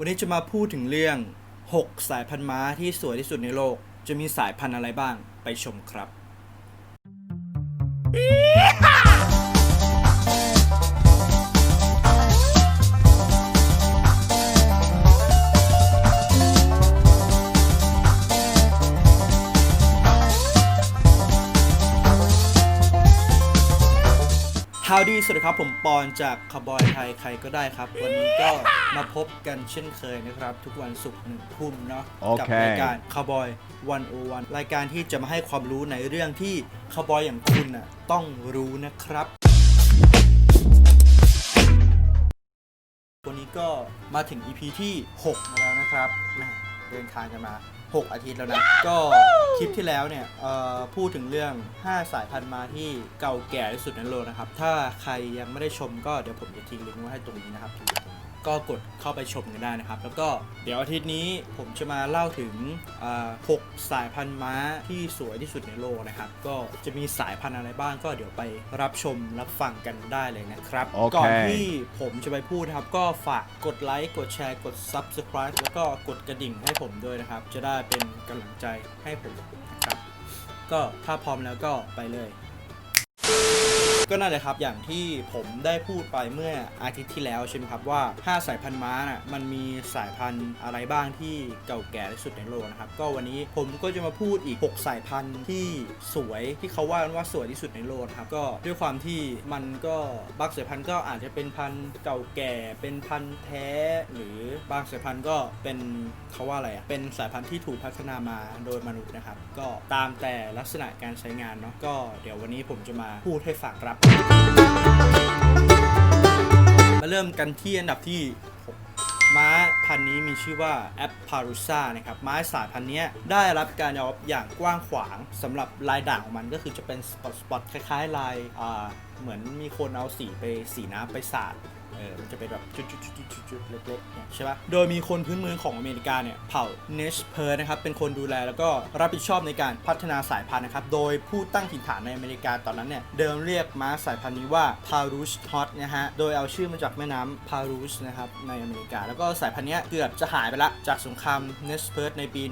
วันนี้จะมาพูดถึงเรื่อง 6 สายพันธุ์ม้าที่สวยที่สุดในโลก จะมีสายพันธุ์อะไรบ้างไปชมครับ ฮาวดี้สวัสดีครับ ผมปอนจากคาร์บอยไทยใครก็ได้ครับ วันนี้ก็มาพบกันเช่นเคยนะครับ ทุกวันศุกร์หนึ่งทุ่มเนาะโอเคกัรายการคาร์บอยวันโอวันรายการที่จะมาให้ความรู้ในเรื่องที่คาร์บอยอย่างคุณน่ะต้องรู้นะครับ วันนี้ก็มาถึง EP ที่ 6 แล้วนะครับแหม่เดินทางกันมา 6 อาทิตย์แล้วนะ ก็ คลิปที่แล้วเนี่ยพูดถึงเรื่อง 5 สายพันธุ์มาที่เก่าแก่ที่สุดในโลกนะครับ ถ้าใครยังไม่ได้ชมก็เดี๋ยวผมจะทิ้งลิงก์ไว้ให้ตรงนี้นะครับ ก็กดเข้าไปชมกันได้นะครับ แล้วก็เดี๋ยวอาทิตย์นี้ผมจะมาเล่าถึงอ่า6สายพันธุ์ม้าที่สวยที่สุดในโลกนะครับ ก็จะมีสายพันธุ์อะไรบ้างก็เดี๋ยวไปรับชมรับฟังกันได้เลยนะครับโอเคก่อนที่ผมจะไปพูดนะครับ ก็ฝากกดไลค์กดแชร์กด Subscribe แล้วก็กดกระดิ่งให้ผมด้วยนะครับ จะได้เป็นกำลังใจให้ผมนะครับ ก็ถ้าพร้อมแล้วก็ไปเลย ก็นั่นแหละครับ อย่างที่ผมได้พูดไปเมื่ออาทิตย์ที่แล้วใช่ไหมครับว่า 5 สายพันธุ์ม้าน่ะมันมีสายพันธุ์อะไรบ้างที่เก่าแก่ที่สุดในโลกนะครับ ก็วันนี้ผมก็จะมาพูดอีก 6 สายพันธุ์ที่สวยที่เขาว่ากันว่าสวยที่สุดในโลกครับก็ด้วยความที่มันก็บางสายพันธุ์ก็อาจจะเป็นพันธุ์เก่าแก่เป็นพันธุ์แท้ หรือบางสายพันธุ์ก็เป็นเขาว่าอะไรอะเป็นสายพันธุ์ที่ถูกพัฒนามาโดยมนุษย์นะครับ ก็ตามแต่ลักษณะการใช้งานเนาะก็เดี๋ยววันนี้ผมจะมาพูดให้ฟังครับมาเริ่มกันที่อันดับที่ 6 ม้าพันธุ์นี้มีชื่อว่าแอปพารุซ่านะครับ ม้าสายพันธุ์นี้ได้รับการยอมรับอย่างกว้างขวางสำหรับลายด่างของมันก็คือจะเป็นสปอตสปอตคล้ายๆลายเหมือนมีคนเอาสีไปสีน้ำไปสาด เออมันจะเป็นแบบจุดๆๆๆๆเล็กๆเนี่ยใช่ปะโดยมีคนพื้นเมืองของอเมริกาเนี่ยเผ่าเนชเพิร์นะครับเป็นคนดูแลแล้วก็รับผิดชอบในการพัฒนาสายพันธุ์นะครับ โดยผู้ตั้งถิ่นฐานในอเมริกาตอนนั้นเนี่ยเดิมเรียกม้าสายพันธุ์นี้ว่าพารุชฮอตนะฮะ โดยเอาชื่อมาจากแม่น้ำพารุชนะครับในอเมริกา แล้วก็สายพันธุ์นี้เกือบจะหายไปละจากสงครามเนชเพิร์ในปี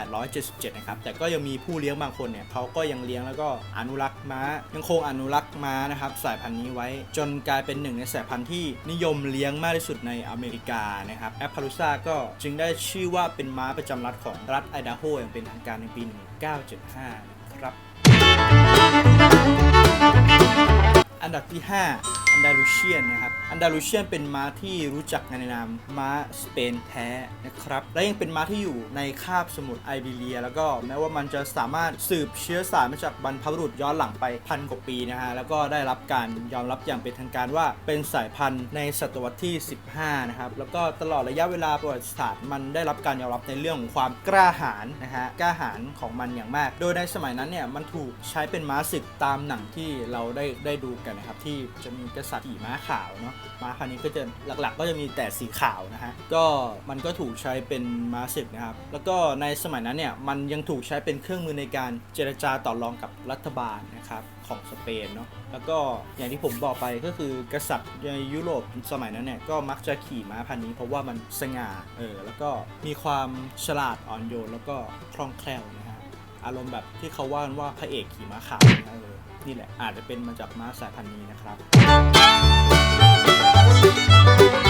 1877 นะครับ แต่ก็ยังมีผู้เลี้ยงบางคนเนี่ยเขาก็ยังเลี้ยงแล้วก็อนุรักษ์ม้า ยังคงอนุรักษ์ม้านะครับสายพันธุ์นี้ไว้จนกลายเป็นหนึ่งในสายพันธุ์ที่นิยมเลี้ยงมากที่สุดในอเมริกานะครับแอปพารุซาก็จึงได้ชื่อว่าเป็นม้าประจำรัฐของรัฐไอดาโฮอย่างเป็นทางการในปี 1975 ครับ อันดับที่ 5 อันดาลูเชียนนะครับ อันดาลูเชียนเป็นม้าที่รู้จักในนามม้าสเปนแท้นะครับ และยังเป็นม้าที่อยู่ในคาบสมุทรไอเบีเรีย แล้วก็แม้ว่ามันจะสามารถสืบเชื้อสายมาจากบรรพบุรุษย้อนหลังไปพันกว่าปีนะฮะ แล้วก็ได้รับการยอมรับอย่างเป็นทางการว่าเป็นสายพันธุ์ในศตวรรษที่ 15 นะครับ แล้วก็ตลอดระยะเวลาประวัติศาสตร์มันได้รับการยอมรับในเรื่องของความกล้าหาญนะฮะ กล้าหาญของมันอย่างมาก โดยในสมัยนั้นเนี่ยมันถูกใช้เป็นม้าศึกตามหนังที่เราได้ได้ดูกันนะครับที่จะมีกษัตริย์ขี่ม้าขาวเนาะม้าพันนี้ก็จะหลักๆ ก็จะมีแต่สีขาวนะฮะก็มันก็ถูกใช้เป็นม้าศึกนะครับแล้วก็ในสมัยนั้นเนี่ยมันยังถูกใช้เป็นเครื่องมือในการเจรจาต่อรองกับรัฐบาลนะครับของสเปนเนาะแล้วก็อย่างที่ผมบอกไปก็คือกษัตริย์ในยุโรปสมัยนั้นเนี่ยก็มักจะขี่ม้าพันนี้เพราะว่ามันสง่าเออแล้วก็มีความฉลาดอ่อนโยนแล้วก็คล่องแคล่วนะฮะ อารมณ์แบบที่เขาว่ากันว่าพระเอกขี่ม้าขาวนะเลย นี่แหละอาจจะเป็นมาจากม้าสายพันธุ์นี้นะครับ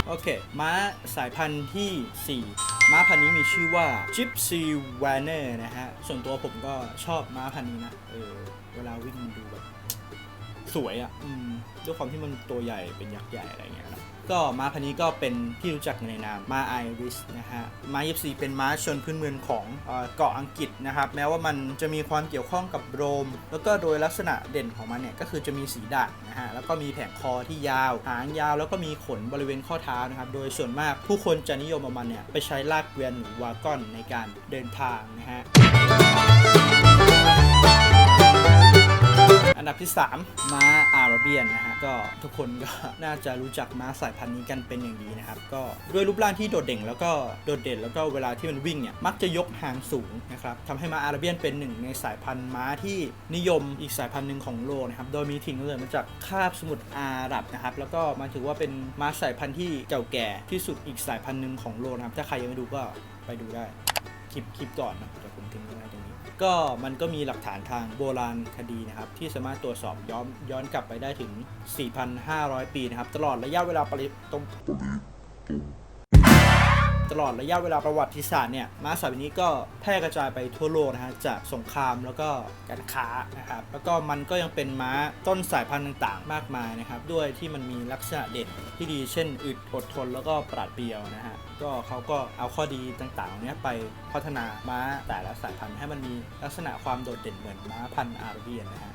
โอเค ม้าสายพันธุ์ที่ 4 ม้าพันธุ์นี้มีชื่อว่า Gypsy w a n n e r นะฮะ ส่วนตัวผมก็ชอบม้าพันธุ์นี้นะ เออ เวลาวิ่งมันดูแบบ สวยอะ่ะด้วยความที่มันตัวใหญ่เป็นยักษ์ใหญ่อะไรเงี้ยนะก็ม้าพันนี้ก็เป็นที่รู้จักในนามม้าไอริสนะฮะม้ายิปซีเป็นม้าชนพื้นเมืองของเออเกาะอังกฤษนะครับแม้ว่ามันจะมีความเกี่ยวข้องกับโรม แล้วก็โดยลักษณะเด่นของมันเนี่ยก็คือจะมีสีด่างนะฮะแล้วก็มีแผงคอที่ยาวหางยาว แล้วก็มีขนบริเวณข้อเท้านะครับโดยส่วนมากผู้คนจะนิยมเอามันเนี่ยไปใช้ลากเกวียนหรือวากอนในการเดินทางนะฮะ อันดับที่ 3 ม้าอาราเบียนนะฮะก็ทุกคนก็น่าจะรู้จักม้าสายพันธุ์นี้กันเป็นอย่างดีนะครับ ก็ด้วยรูปร่างที่โดดเด่นแล้วก็โดดเด่นแล้วก็เวลาที่มันวิ่งเนี่ยมักจะยกหางสูงนะครับทำให้ม้าอาราเบียนเป็นหนึ่งในสายพันธุ์ม้าที่นิยมอีกสายพันธุ์หนึ่งของโลกนะครับโดยมีถิ่นกำเนิดมาจากคาบสมุทรอาหรับนะครับแล้วก็มันถือว่าเป็นม้าสายพันธุ์ที่เก่าแก่ที่สุดอีกสายพันธุ์หนึ่งของโลกนะครับถ้าใครยังไม่ดูก็ไปดูได้คลิปคลิปก่อนนะเดี๋ยวผมทิ้ง ก็มันก็มีหลักฐานทางโบราณคดีนะครับที่สามารถตรวจสอบย้อนย้อนกลับไปได้ถึง 4,500 ปีนะครับตลอดระยะเวลาปริตรง ตลอดระยะเวลาประวัติศาสตร์เนี่ยม้าสายพันธุ์นี้ก็แพร่กระจายไปทั่วโลกนะฮะจากสงครามแล้วก็การค้านะครับแล้วก็มันก็ยังเป็นม้าต้นสายพันธุ์ต่างๆ มากมายนะครับด้วยที่มันมีลักษณะเด่นที่ดีเช่นอึดอดทนแล้วก็ปราดเปรียวนะฮะก็เขาก็เอาข้อดีต่างๆเนี้ยไปพัฒนาม้าแต่ละสายพันธุ์ให้มันมีลักษณะความโดดเด่นเหมือนม้าพันธุ์อาราเบียนนะฮะ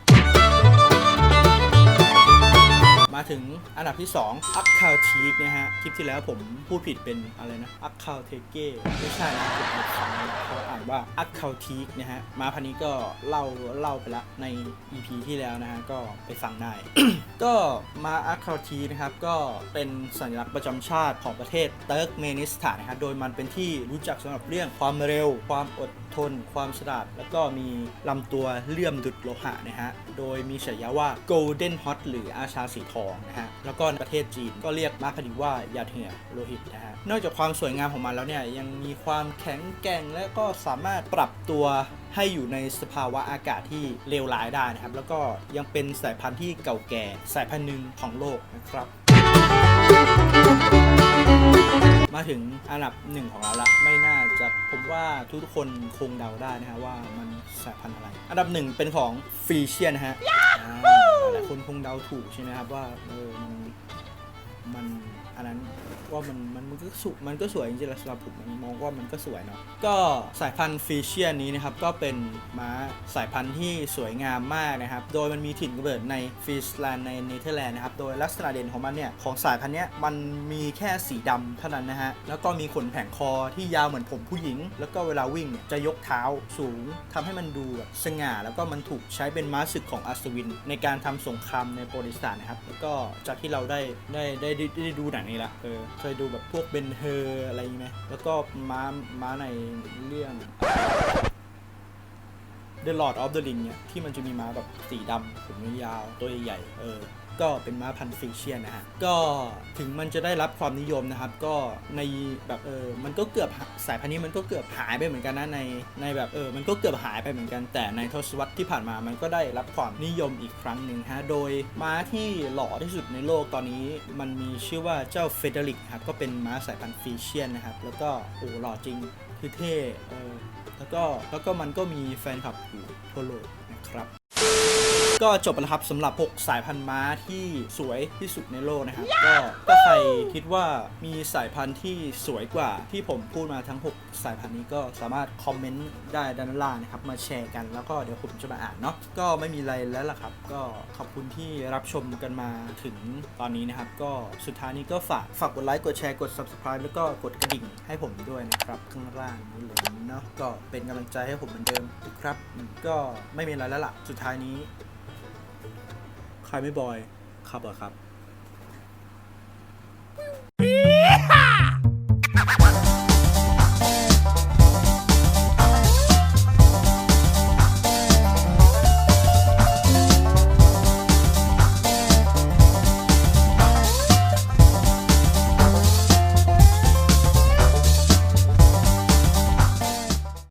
มาถึงอันดับที่ 2 อัคคาทีกนะฮะ คลิปที่แล้วผมพูดผิดเป็นอะไรนะ อัคคาเทเก้ไม่ใช่นะผมเอาคำเขาอ่านว่าอัคคาทีกนะฮะ มาพันนี้ก็เล่าเล่าไปละใน EP ที่แล้วนะฮะ ก็ไปฟังได้ ก็มาอัคคาทีนะครับ ก็เป็นสัญลักษณ์ประจำชาติของประเทศเติร์กเมนิสถานนะครับ โดยมันเป็นที่รู้จักสำหรับเรื่องความเร็ว ความอด ทน ความฉลาด แล้วก็มีลำตัวเลื่อมดุดโลหะนะฮะ โดยมีฉายาว่า Golden Hot หรืออาชาสีทองนะฮะ แล้วก็ในประเทศจีนก็เรียกมาพันธุ์ว่ายาเถื่อโลหิตนะฮะ นอกจากความสวยงามของมันแล้วเนี่ย ยังมีความแข็งแกร่งและก็สามารถปรับตัวให้อยู่ในสภาวะอากาศที่เลวร้ายได้นะครับ แล้วก็ยังเป็นสายพันธุ์ที่เก่าแก่สายพันธุ์หนึ่งของโลกนะครับ มาถึงอันดับหนึ่งของเราละไม่น่าจะผมว่าทุกๆคนคงเดาได้นะฮะว่ามันสายพันธุ์อะไร อันดับหนึ่งเป็นของฟีเชียนนะฮะอ่าหลายคนคงเดาถูกใช่ไหมครับว่าเออมันมัน อันนั้นว่ามันมันมันก็สุมันก็สวยจริงๆแล้วสำหรับผมมันมองว่ามันก็สวยเนาะก็สายพันธุ์ฟีเชียนนี้นะครับก็เป็นม้าสายพันธุ์ที่สวยงามมากนะครับ โดยมันมีถิ่นกำเนิดในฟิสแลนด์ในเนเธอร์แลนด์นะครับโดยลักษณะเด่นของมันเนี่ยของสายพันธุ์เนี้ยมันมีแค่สีดำเท่านั้นนะฮะแล้วก็มีขนแผงคอที่ยาวเหมือนผมผู้หญิง แล้วก็เวลาวิ่งเนี่ยจะยกเท้าสูงทำให้มันดูแบบสง่า แล้วก็มันถูกใช้เป็นม้าศึกของอัศวิน ในการทำสงครามในประวัติศาสตร์นะครับแล้วก็จากที่เราได้ได้ได้ได้ได้ดูหนังนี้ละเออเคยดูแบบพวกเบนเฮอร์อะไรอย่างงี้ไหมแล้วก็ม้าม้าในเรื่อง The Lord of the Ring เนี่ยที่มันจะมีม้าแบบสีดำผมยาวๆตัวใหญ่ๆเออ ก็เป็นม้าพันธุ์ฟิเชียนนะฮะก็ถึงมันจะได้รับความนิยมนะครับ ก็ในแบบเออมันก็เกือบสายพันธุ์นี้มันก็เกือบหายไปเหมือนกันนะในในแบบเออมันก็เกือบหายไปเหมือนกัน แต่ในทศวรรษที่ผ่านมามันก็ได้รับความนิยมอีกครั้งหนึ่งฮะโดยม้าที่หล่อที่สุดในโลกตอนนี้มันมีชื่อว่าเจ้าเฟเดริกครับก็เป็นม้าสายพันธุ์ฟิเชียนนะครับแล้วก็โอ้หล่อจริงคือเท่เออแล้วก็แล้วก็มันก็มีแฟนคลับอยู่ทั่วโลกนะครับ ก็จบไปแล้วครับสำหรับ 6 สายพันธุ์ม้าที่สวยที่สุดในโลกนะครับ ก็ก็ใครคิดว่ามีสายพันธุ์ที่สวยกว่าที่ผมพูดมาทั้ง 6 สายพันธุ์นี้ก็สามารถคอมเมนต์ได้ด้านล่างนะครับ มาแชร์กันแล้วก็เดี๋ยวผมจะมาอ่านเนาะก็ไม่มีอะไรแล้วล่ะครับ ก็ขอบคุณที่รับชมกันมาถึงตอนนี้นะครับ ก็สุดท้ายนี้ก็ฝากฝากกดไลค์กดแชร์กด subscribe แล้วก็กดกระดิ่งให้ผมด้วยนะครับข้างล่างนี้เลยเนาะก็เป็นกำลังใจให้ผมเหมือนเดิมนะครับอืมก็ไม่มีอะไรแล้วล่ะสุดท้ายนี้ ใครไม่บอย ครับเหรอครับ